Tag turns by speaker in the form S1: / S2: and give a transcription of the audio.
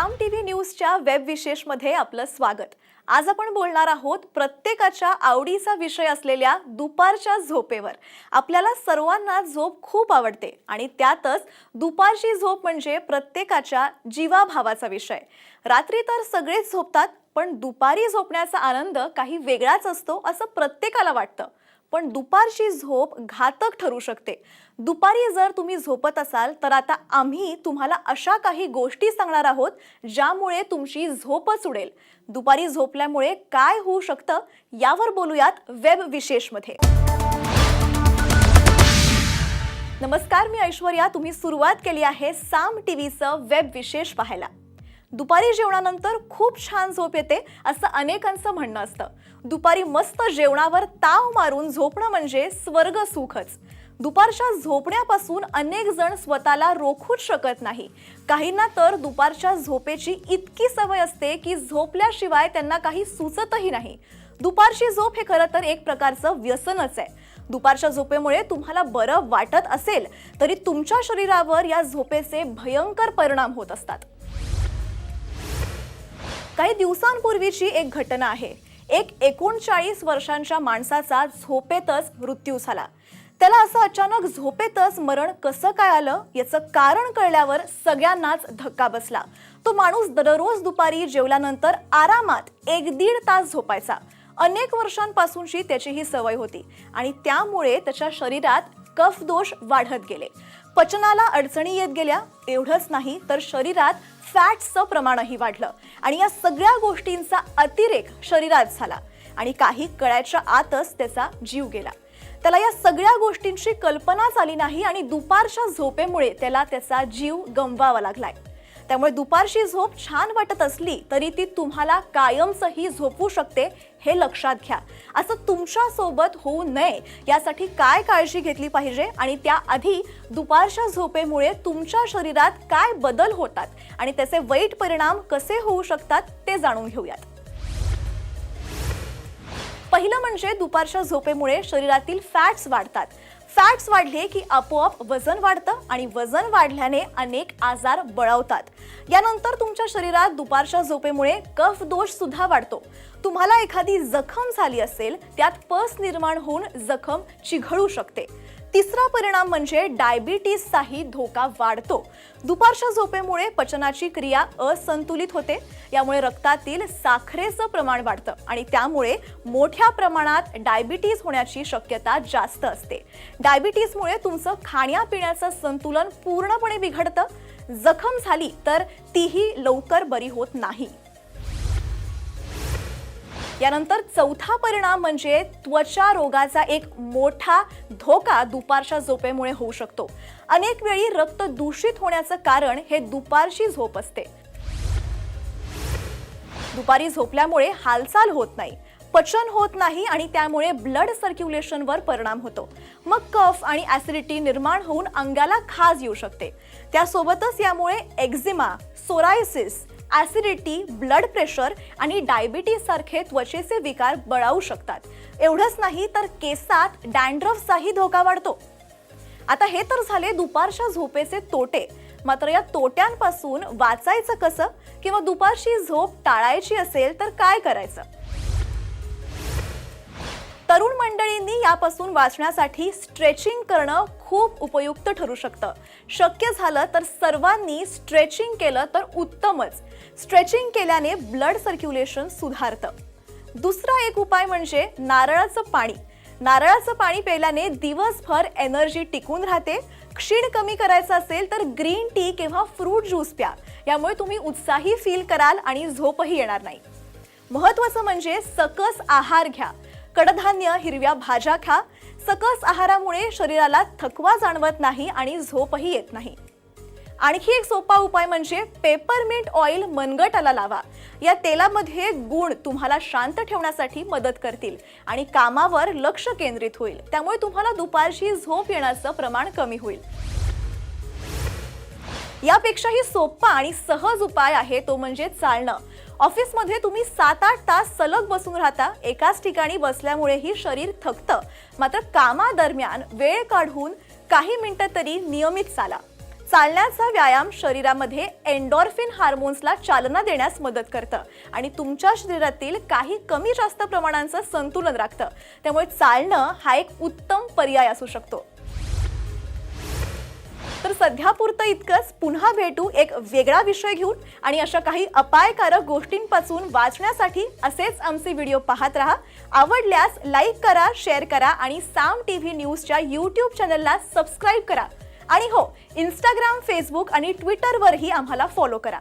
S1: साम TV न्यूजच्या web विशेषमध्ये आपलं स्वागत. आज आपण बोलणार आहोत प्रत्येकाच्या आवडीचा विषय असलेल्या दुपारच्या झोपेवर. आपल्याला सर्वांना झोप खूप आवडते आणि त्यातच दुपारची झोप म्हणजे प्रत्येकाच्या जीवाभावाचा विषय. रात्री तर सगळेच झोपतात पण दुपारी झोपण्याचा आनंद काही वेगळाच असतो असं प्रत्येकाला वाटतं. पण दुपारची झोप घातक ठरू शकते. दुपारी जर तुम्ही झोपत असाल तर आता आम्ही तुम्हाला अशा काही गोष्टी सांगणार आहोत ज्यामुळे तुमची झोपच उडेल. दुपारी झोपल्यामुळे काय होऊ शकतं यावर बोलूयात वेब विशेषमध्ये. नमस्कार मी ऐश्वर्या. तुम्ही सुरुवात केली आहे साम टीव्हीचं वेब विशेष पाहायला. दुपारी जेवणानंतर खूप छान झोप येते असं अनेकांचं म्हणणं असतं. दुपारी मस्त जेवणावर ताव मारून झोपणं म्हणजे स्वर्ग सुखच. दुपारच्या झोपण्यापासून अनेक जण स्वतःला रोखूच शकत नाही. काहींना तर दुपारच्या झोपेची इतकी सवय असते की झोपल्याशिवाय त्यांना काही सुचतही नाही. दुपारची झोप हे खरं तर एक प्रकारचं व्यसनच आहे. दुपारच्या झोपेमुळे तुम्हाला बरं वाटत असेल तरी तुमच्या शरीरावर या झोपेचे भयंकर परिणाम होत असतात. काही दिवसांपूर्वीची एक घटना आहे. एक एकोणचाळीस वर्षांच्या माणसाचा झोपेतच मृत्यू झाला. त्याला असं अचानक झोपेतच मरण कसं काय आलं याचं कारण कळल्यावर सगळ्यांनाच धक्का बसला. तो माणूस दररोज दुपारी जेवल्यानंतर आरामात एक दीड तास झोपायचा. अनेक वर्षांपासूनची त्याची ही सवय होती आणि त्यामुळे त्याच्या शरीरात कफ दोष वाढत गेले. पचनाला अडचणी येत गेल्या एवढंच नाही तर शरीरात फॅट्सचं प्रमाणही वाढलं. आणि या सगळ्या गोष्टींचा अतिरेक शरीरात झाला. आणि काही कळ्याच्या आतच त्याचा जीव गेला. त्याला या सगळ्या गोष्टींची कल्पनाच आली नाही आणि दुपारच्या झोपेमुळे त्याला त्याचा जीव गमवावा लागलाय. त्यामुळे दुपारची झोप छान वाटत असली तरी ती तुम्हाला कायमचंही झोपू शकते हे लक्षात घ्या. असं तुमच्यासोबत होऊ नये यासाठी काय काळजी घेतली पाहिजे आणि त्याआधी दुपारच्या झोपेमुळे तुमच्या शरीरात काय बदल होतात आणि त्याचे वाईट परिणाम कसे होऊ शकतात ते जाणून घेऊयात. पहिलं म्हणजे दुपारच्या झोपेमुळे शरीरातील फॅट्स वाढतात. फॅट्स वाढले की आपोआप वजन वाढतं आणि वजन वाढल्याने अनेक आजार बळावतात. यानंतर तुमच्या शरीरात दुपारच्या झोपेमुळे कफ दोष सुद्धा वाढतो. तुम्हाला एखादी जखम झाली असेल त्यात पस निर्माण होऊन जखम चिघळू शकते. तिसरा परिणाम म्हणजे डायबिटीसचाही धोका वाढतो. दुपारच्या झोपेमुळे पचनाची क्रिया असंतुलित होते. यामुळे रक्तातील साखरेचं प्रमाण वाढतं आणि त्यामुळे मोठ्या प्रमाणात डायबिटीस होण्याची शक्यता जास्त असते. डायबिटीसमुळे तुमचं खाण्यापिण्याचं संतुलन पूर्णपणे बिघडतं. जखम झाली तर तीही लवकर बरी होत नाही. यानंतर चौथा परिणाम म्हणजे त्वचा रोगाचा एक मोठा धोका दुपारच्या झोपेमुळे होऊ शकतो. अनेक वेळी रक्त दूषित होण्याचं कारण हे दुपारची झोप असते. दुपारी झोपल्यामुळे हालचाल होत नाही पचन होत नाही आणि त्यामुळे ब्लड सर्क्युलेशनवर परिणाम होतो. मग कफ आणि ऍसिडिटी निर्माण होऊन अंगाला खाज येऊ शकते. त्यासोबतच यामुळे eczema psoriasis acidity blood pressure आणि डायबिटीजसारखे त्वचेचे विकार बळावू शकतात. एवढंच नाही तर केसात डॅन्ड्रफचाही धोका वाढतो. आता हे तर झाले दुपारच्या झोपेचे तोटे. मात्र या तोट्यांपासून वाचायचं कसं? किंवा दुपारची झोप टाळायची असेल तर काय करायचं? तरुण मंडळींनी यापासून वाचण्यासाठी स्ट्रेचिंग करणं खूप उपयुक्त ठरू शकतं. शक्य झालं तर सर्वांनी स्ट्रेचिंग केलं तर उत्तमच. स्ट्रेचिंग केल्याने ब्लड सर्क्युलेशन सुधारतं. दुसरा एक उपाय म्हणजे नारळाचं पाणी. नारळाचं पाणी प्यायल्याने दिवसभर एनर्जी टिकून राहते. क्षीण कमी करायचं असेल तर ग्रीन टी किंवा फ्रूट ज्यूस प्या. यामुळे तुम्ही उत्साही फील कराल आणि झोपही येणार नाही. महत्त्वाचं म्हणजे सकस आहार घ्या. कडधान्य हिरव्या भाज्या खा. सकस आहारामुळे शरीराला थकवा जाणवत नाही आणि झोपही येत नाही. आणखी एक सोपा उपाय म्हणजे पेपरमिंट ऑइल मनगटाला लावा. या तेलामध्ये गुण तुम्हाला शांत ठेवण्यासाठी मदत करतील आणि कामावर लक्ष केंद्रित होईल. त्यामुळे तुम्हाला दुपारची झोप येण्याचं प्रमाण कमी होईल. यापेक्षाही सोपा आणि सहज उपाय आहे तो म्हणजे चालणं. ऑफिसमध्ये तुम्ही सात आठ तास सलग बसून राहता. एकाच ठिकाणी बसल्यामुळेही शरीर थकतं. मात्र कामादरम्यान वेळ काढून काही मिनिटं तरी नियमित चाला. चालण्याचा व्यायाम शरीरामध्ये एन्डॉर्फिन हार्मोन्सला चालना देण्यास मदत करतं आणि तुमच्या शरीरातील काही कमी जास्त प्रमाणांचं संतुलन राखतं. त्यामुळे चालणं हा एक उत्तम पर्याय असू शकतो. तर सध्यापुरतं इतकंच. पुन्हा भेटू एक वेगळा विषय घेऊन आणि अशा काही अपायकारक गोष्टींपासून वाचण्यासाठी असेच आमचे व्हिडिओ पाहत राहा. आवडल्यास लाईक करा शेअर करा आणि साम टी व्ही न्यूजच्या यूट्यूब चॅनलला सबस्क्राईब करा. आणि हो इंस्टाग्राम फेसबुक आणि ट्विटरवरही आम्हाला फॉलो करा.